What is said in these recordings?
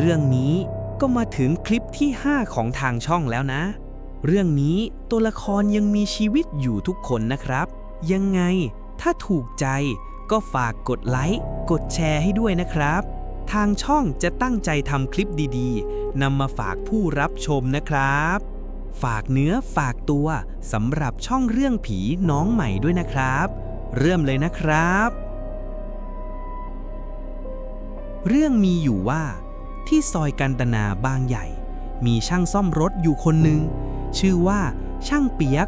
เรื่องนี้ก็มาถึงคลิปที่ 5 ของทางช่องแล้วนะ เรื่องนี้ตัวละครยังมีชีวิตอยู่ทุกคนนะครับ ยังไงถ้าถูกใจก็ฝากกดไลค์กดแชร์ให้ด้วยนะครับ ทางช่องจะตั้งใจทำคลิปดีๆนำมาฝากผู้รับชมนะครับ ฝากเนื้อฝากตัวสำหรับช่องเรื่องผีน้องใหม่ด้วยนะครับ เริ่มเลยนะครับ เรื่องมีอยู่ว่า ที่ซอยกันตนาบางใหญ่ มีช่างซ่อมรถอยู่คนหนึ่ง ชื่อว่าช่างเปียก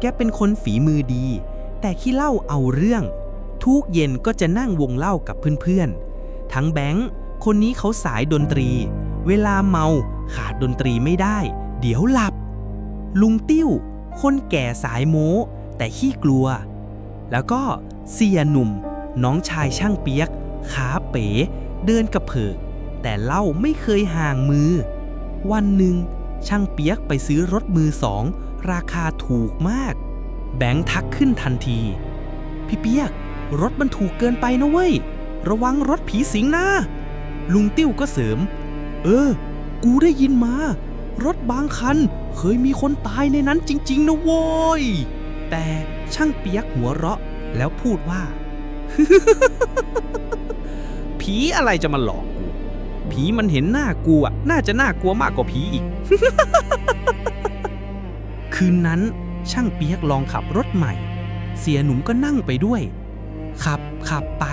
แกเป็นคนฝีมือดี แต่ขี้เล้าเอาเรื่อง ทุกเย็นก็จะนั่งวงเล่ากับเพื่อนๆ ทั้งแบงค์คนนี้เขาสายดนตรี เวลาเมาขาดดนตรีไม่ได้ เดี๋ยวหลับ ลุงติ้ว คนแก่สายโม้แต่ขี้กลัว แล้วก็เสียหนุ่ม น้องชายช่างเปียก ขาเป๋ เดินกระเพิก แต่เหล่าไม่เคยห่างมือ วันหนึ่ง ช่างเปียกไปซื้อรถมือสอง ราคาถูกมาก แบงค์ทักขึ้นทันที พี่เปียก รถมันถูกเกินไปนะเว้ย ระวังรถผีสิงนะลุงติ้วก็เสริม เออ กูได้ยินมา รถบางคันเคยมีคนตายในนั้นจริง ๆ นะโว้ย แต่ช่างเปียกหัวเราะแล้วพูดว่า ผีอะไรจะมาหลอก ผีมันเห็นหน้ากูอะน่าจะน่ากลัวมากกว่าผีอีก คืนนั้นช่างเปียกลองขับรถใหม่ เสียหนุ่มก็นั่งไปด้วย ขับขับไป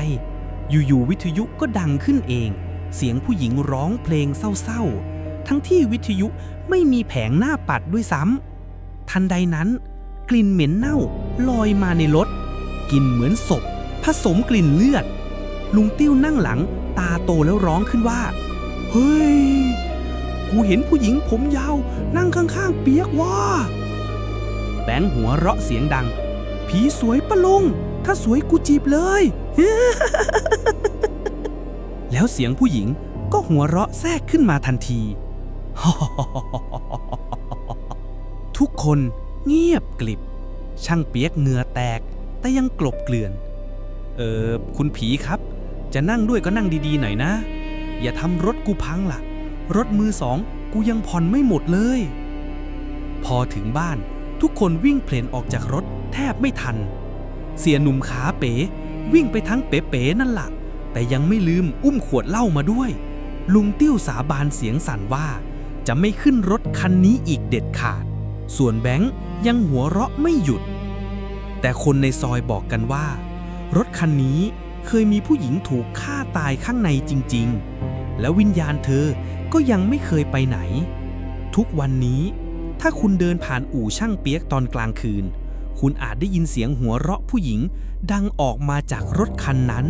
อยู่ๆวิทยุก็ดังขึ้นเอง เสียงผู้หญิงร้องเพลงเศร้าๆ ทั้งที่วิทยุไม่มีแผงหน้าปัดด้วยซ้ำ ทันใดนั้น กลิ่นเหม็นเน่าลอยมาในรถกลิ่นเหมือนศพ ผสมกลิ่นเลือด ลุงติ้วนั่งหลัง ตาโตแล้วร้องขึ้นว่า เฮ้ย กูเห็นผู้หญิงผมยาว นั่งข้างๆ เปียกว่า แบงค์หัวเราะเสียงดัง ผีสวยปะลุง ถ้าสวยกูจีบเลย แล้วเสียงผู้หญิงก็หัวเราะแทรกขึ้นมาทันที ทุกคนเงียบกลิบ ช่างเปียกเหงื่อแตก แต่ยังกลบเกลื่อน เออ คุณผีครับ จะนั่งด้วยก็นั่งดีๆหน่อยนะ อย่าทำรถกูพังล่ะ รถมือสองกูยังผ่อนไม่หมดเลย พอถึงบ้านทุกคนวิ่งเพลนออกจากรถแทบไม่ทัน เสียหนุ่มขาเป๋ วิ่งไปทั้งเป๋ๆนั่นละ่ะ แต่ยังไม่ลืมอุ้มขวดเหล้ามาด้วย ลุงติ้วสาบานเสียงสั่นว่า จะไม่ขึ้นรถคันนี้อีกเด็ดขาด ส่วนแบงค์ยังหัวเราะไม่หยุด แต่คนในซอยบอกกันว่า รถคันนี้ เคยมีผู้หญิงถูกฆ่าตายข้างในจริงๆ และววิญญาณเธอก็ยังไม่เคยไปไหน ทุกวันนี้ถ้าคุณเดินผ่านอู่ช่างเปียกตอนกลางคืน คุณอาจได้ยินเสียงหัวเราะผู้หญิงดังออกมาจากรถคันนั้น